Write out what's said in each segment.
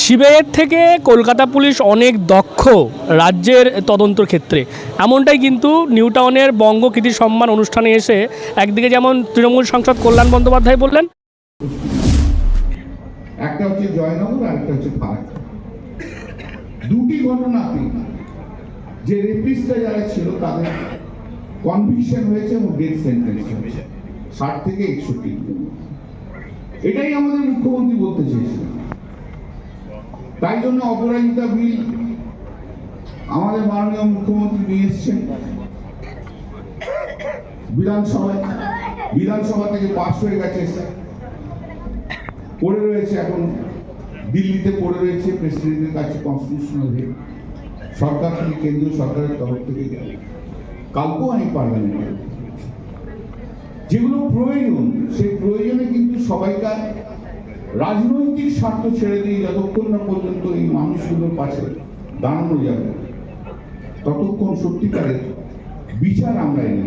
সিবিআইয়ের থেকে কলকাতা পুলিশ অনেক দক্ষ রাজ্যের তদন্তর ক্ষেত্রে। এমনটাই কিন্তু নিউ টাউনের বঙ্গ কৃতি সম্মান অনুষ্ঠানে এসে একদিকে যেমন তৃণমূল সাংসদ কল্যাণ বন্দ্যোপাধ্যায় বললেন দুটি ঘটনাতে যে রেপিস্টরা যারা ছিল, তাদের কনভিকশন হয়েছে এবং ডেথ সেন্টেন্স হয়েছে। ষাট থেকে একষট্টি। এটাই আমাদের মুখ্যমন্ত্রী বলতে চেয়েছিলেন। তাই জন্য অপরাজিতা বিল আমাদের মাননীয় মুখ্যমন্ত্রী নিয়ে এসছেন। বিধানসভায়, বিধানসভা থেকে পাশ হয়ে গেছে। পড়ে রয়েছে এখন, দিল্লিতে পড়ে রয়েছে প্রেসিডেন্টের কাছে কনস্টিটিউশনাল হেড সরকার থেকে, কেন্দ্রীয় সরকারের তরফ থেকে গেল। কালকেও আমি পার্লামেন্টে যেগুলো প্রয়োজন, সেই প্রয়োজনে কিন্তু সবাইকার রাজনৈতিক স্বার্থ ছেড়ে দিয়ে যতক্ষণ না পর্যন্ত এই মানুষগুলোর পাশে দাঁড়ানো যাবে, ততক্ষণ সত্যিকারের বিচার আমরা এনে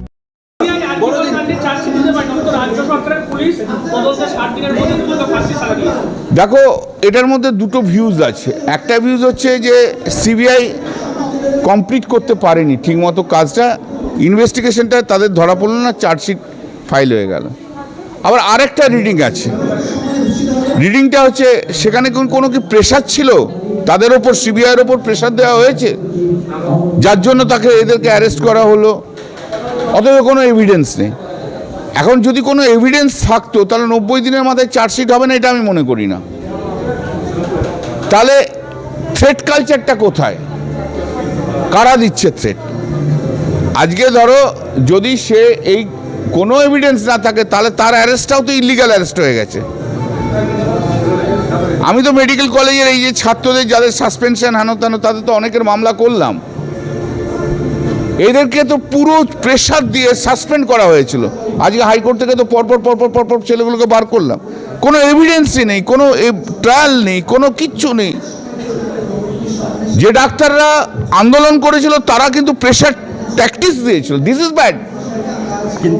দেখো এটার মধ্যে দুটো ভিউজ আছে। একটা ভিউজ হচ্ছে যে সিবিআই কমপ্লিট করতে পারেনি ঠিকমতো কাজটা। ইনভেস্টিগেশনটা তাদের ধরা পড়ল না চার্জশিট ফাইল হয়ে গেল। আবার আরেকটা রিডিং আছে। রিডিংটা হচ্ছে সেখানে কোন কোনো কি প্রেশার ছিল? তাদের ওপর সিবিআইয়ের ওপর প্রেশার দেওয়া হয়েছে? যার জন্য তাকে এদেরকে অ্যারেস্ট করা হলো। অথবা কোনো এভিডেন্স নেই। এখন যদি কোনো এভিডেন্স থাকতো, তাহলে নব্বই দিনের মাথায় চার্জশিট হবে না, এটা আমি মনে করি না। তাহলে থ্রেট কালচারটা কোথায়? কারা দিচ্ছে থ্রেট আজকে ধরো, যদি সে এই কোনো এভিডেন্স না থাকে, তাহলে তার অ্যারেস্টটাও তো ইলিগাল অ্যারেস্ট হয়ে গেছে। আমি তো মেডিকেল কলেজের এই যে ছাত্রদের, যাদের সাসপেনশন হেন তেন তাদের তো অনেকের মামলা করলাম। এদেরকে তো পুরো প্রেশার দিয়ে সাসপেন্ড করা হয়েছিল। আজকে হাইকোর্ট থেকে তো পরপর পরপর পরপর ছেলেগুলোকে বার করলাম। কোনো এভিডেন্সই নেই কোনো ট্রায়াল নেই কোনো কিচ্ছু নেই। যে ডাক্তাররা আন্দোলন করেছিল তারা কিন্তু প্রেশার ট্যাকটিস দিয়েছিল। This is bad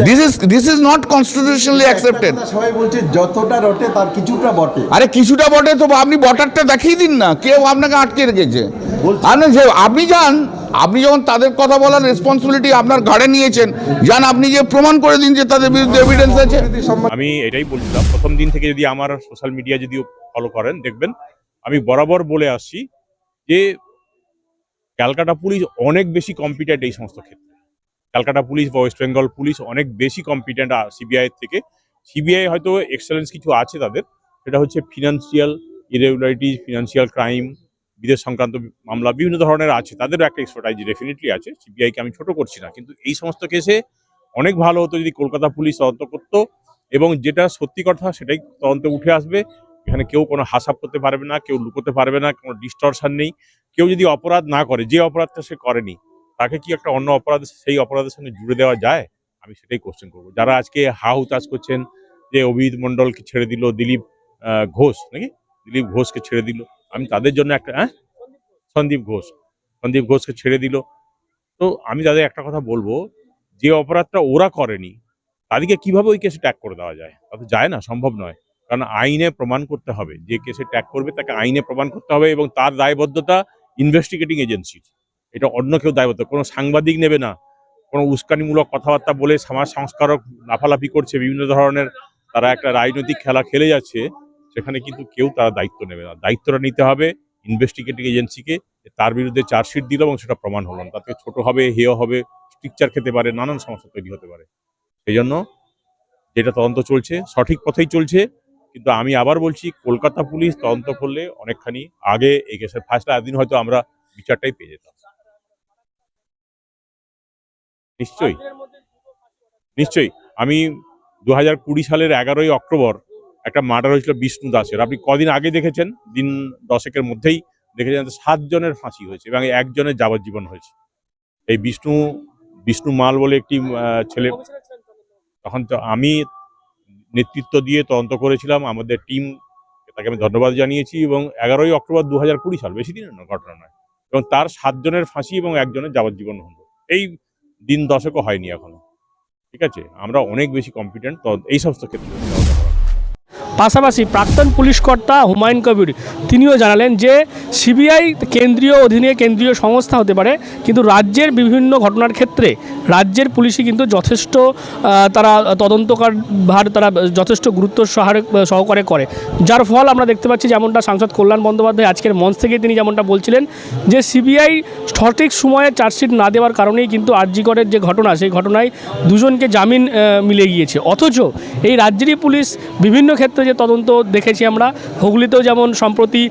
this is this is not constitutionally accepted সবাই বলছে যতটা রটে তার কিছুটা বটে। আরে কিছুটা বটে তো আপনি বটারটা দেখিয়ে দিন না। কেউ আপনাকে আটকে রেখেছে। আপনি যে আপনি যান আপনি যখন তাদের কথা বলার রেসপন্সিবিলিটি আপনার ঘাড়ে নিয়েছেন যান আপনি যে প্রমাণ করে দিন যে তাদের বিরুদ্ধে এভিডেন্স আছে। আমি এটাই বলছিলাম, প্রথম দিন থেকে যদি আমার সোশ্যাল মিডিয়া যদি ফলো করেন, দেখবেন আমি বরাবর বলে আসছি যে ক্যালকাটা পুলিশ অনেক বেশি কম্পিটেন্ট এই সমস্ত ক্ষেত্রে। ক্যালকাটা পুলিশ বা ওয়েস্ট বেঙ্গল পুলিশ অনেক বেশি কম্পিটেন্ট সিবিআই থেকে। সিবিআই হয়তো এক্সেলেন্স কিছু আছে তাদের, সেটা হচ্ছে ফিনান্সিয়াল ইরেগুলারিটিজ ফিনান্সিয়াল ক্রাইম বিদেশ সংক্রান্ত মামলা বিভিন্ন ধরনের আছে, তাদেরও একটা এক্সপার্টাইজ ডেফিনেটলি আছে সিবিআইকে আমি ছোট করছি না, কিন্তু এই সমস্ত কেসে অনেক ভালো হতো যদি কলকাতা পুলিশ তদন্ত করতো এবং যেটা সত্যি কথা সেটাই তদন্তে উঠে আসবে। এখানে কেউ কোনো হাসাব করতে পারবে না, কেউ লুকোতে পারবে না, কোনো ডিস্টরশন নেই। কেউ যদি অপরাধ না করে, যে অপরাধটা সে করেনি, তাকে কি একটা অন্য অপরাধ সেই অপরাধের সঙ্গে জুড়ে দেওয়া যায়? আমি সেটাই কোশ্চেন করব। যারা আজকে হা হুতাশ করছেন যে অভিজিৎ মন্ডলকে ছেড়ে দিল দিলীপ ঘোষ, নাকি? দিলীপ ঘোষকে ছেড়ে দিল। আমি তাদের জন্য একটা হ্যাঁ? সন্দীপ ঘোষ। সন্দীপ ঘোষকে ছেড়ে দিল। তো আমি তাদের একটা কথা বলব, যে অপরাধটা ওরা করেনি, তাদেরকে কীভাবে ওই কেসে ট্যাগ করে দেওয়া যায়? তা যায় না, সম্ভব নয়। কারণ আইনে প্রমাণ করতে হবে, যে কেসে ট্যাগ করবে তাকে আইনে প্রমাণ করতে হবে এবং তার দায়বদ্ধতা ইনভেস্টিগেটিং এজেন্সির এটা অন্য কেউ দায়বদ্ধ, কোনো সাংবাদিক নেবে না। কোনো উস্কানিমূলক কথাবার্তা বলে সমাজ সংস্কারক লাফালাফি করছে, বিভিন্ন ধরনের তারা একটা রাজনৈতিক খেলা খেলে যাচ্ছে। সেখানে কিন্তু কেউ তারা দায়িত্ব নেবে না। দায়িত্বটা নিতে হবে ইনভেস্টিগেটিং এজেন্সিকে তার বিরুদ্ধে চার্জশিট দিল এবং সেটা প্রমাণ হলো না। তাতে ছোট হবে, হেয় হবে, স্ট্রিকচার খেতে পারে, নানান সমস্যা তৈরি হতে পারে। সেই জন্য যেটা তদন্ত চলছে, সঠিক পথেই চলছে, কিন্তু আমি আবার বলছি, কলকাতা পুলিশ তদন্ত করলে অনেকখানি আগে এই কেসের ফাঁসলা একদিন হয়তো আমরা বিচারটাই পেয়ে যেতাম। নিশ্চয়ই। নিশ্চয়ই। আমি দু হাজার কুড়ি সালের এগারোই অক্টোবর একটা মার্ডার হয়েছিল বিষ্ণু দাসের। আপনি কদিন আগে দেখেছেন? দিন দশেকের মধ্যেই দেখেছেন সাতজনের ফাঁসি হয়েছে এবং একজনের যাবজ্জীবন হয়েছে। এই বিষ্ণু বিষ্ণু মাল বলে একটি ছেলে তখন তো আমি নেতৃত্ব দিয়ে তদন্ত করেছিলাম। আমাদের টিম তাকে আমি ধন্যবাদ জানিয়েছি এবং এগারোই অক্টোবর দু হাজার কুড়ি সাল, বেশি দিনের ঘটনা নয়। এবং তার সাতজনের ফাঁসি এবং একজনের যাবজ্জীবন হলো। এই দিন দশকও হয়নি এখনও। ঠিক আছে? আমরা অনেক বেশি কম্পিটেন্ট এই সমস্ত ক্ষেত্রে। পাশাপাশি প্রাক্তন পুলিশ কর্তা হুমায়ুন কবির, তিনিও জানালেন যে সিবিআই কেন্দ্রীয় অধীনে কেন্দ্রীয় সংস্থা হতে পারে, কিন্তু রাজ্যের বিভিন্ন ঘটনার ক্ষেত্রে রাজ্যের পুলিশই কিন্তু যথেষ্ট তারা তদন্তকার ভার তারা যথেষ্ট গুরুত্ব সহারে সহকারে করে। যার ফল আমরা দেখতে পাচ্ছি যেমনটা সাংসদ কল্যাণ বন্দ্যোপাধ্যায় আজকের মঞ্চ থেকে তিনি যেমনটা বলছিলেন, যে সিবিআই সঠিক সময়ে চার্জশিট না দেওয়ার কারণেই কিন্তু আরজিকরের যে ঘটনা, সেই ঘটনায় দুজনকে জামিন মিলে গিয়েছে। অথচ এই রাজ্যেরই পুলিশ বিভিন্ন ক্ষেত্রে তদন্ত দেখেছি আমরা। হুগলিতেও যেমন সম্প্রতি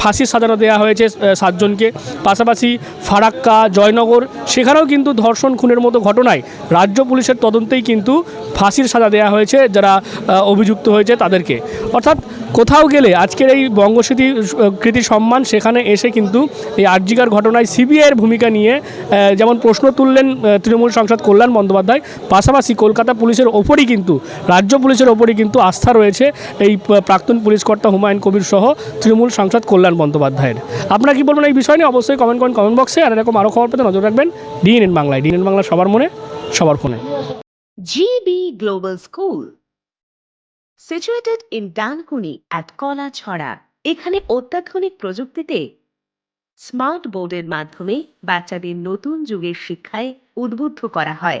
ফাঁসির সাজানো দেওয়া হয়েছে সাতজনকে। পাশাপাশি ফারাক্কা, জয়নগর, সেখানেও কিন্তু ধর্ষণ খুনের মতো ঘটনায় রাজ্য পুলিশের তদন্তেই কিন্তু ফাঁসির সাজা দেওয়া হয়েছে, যারা অভিযুক্ত হয়েছে তাদেরকে। অর্থাৎ কোথাও গেলে আজকের এই বঙ্গস্মৃতি কৃতি সম্মান, সেখানে এসে কিন্তু এই আর্জিকার ঘটনায় সিবিআইয়ের ভূমিকা নিয়ে যেমন প্রশ্ন তুললেন তৃণমূল সাংসদ কল্যাণ বন্দ্যোপাধ্যায়, পাশাপাশি কলকাতা পুলিশের ওপরই কিন্তু, রাজ্য পুলিশের ওপরই কিন্তু আস্থা রয়েছে এই প্রাক্তন পুলিশ কর্তা হুমায়ুন কবির সহ তৃণমূল সাংসদ কল্যাণ বন্দ্যোপাধ্যায়ের। আপনারা কি বলবেন এই বিষয় নিয়ে? অবশ্যই কমেন্ট করেন কমেন্ট বক্সে আর এরকম আরও খবর পেতে নজর রাখবেন ডিএনএন বাংলায়। ডিএনএন বাংলা সবার মনে, সবার ফোনে। GB Global School, situated in Dankuni at Kalachhara এখানে অত্যাধুনিক প্রযুক্তিতে স্মার্ট বোর্ডের মাধ্যমে বাচ্চাদের নতুন যুগের শিক্ষায় উদ্বুদ্ধ করা হয়।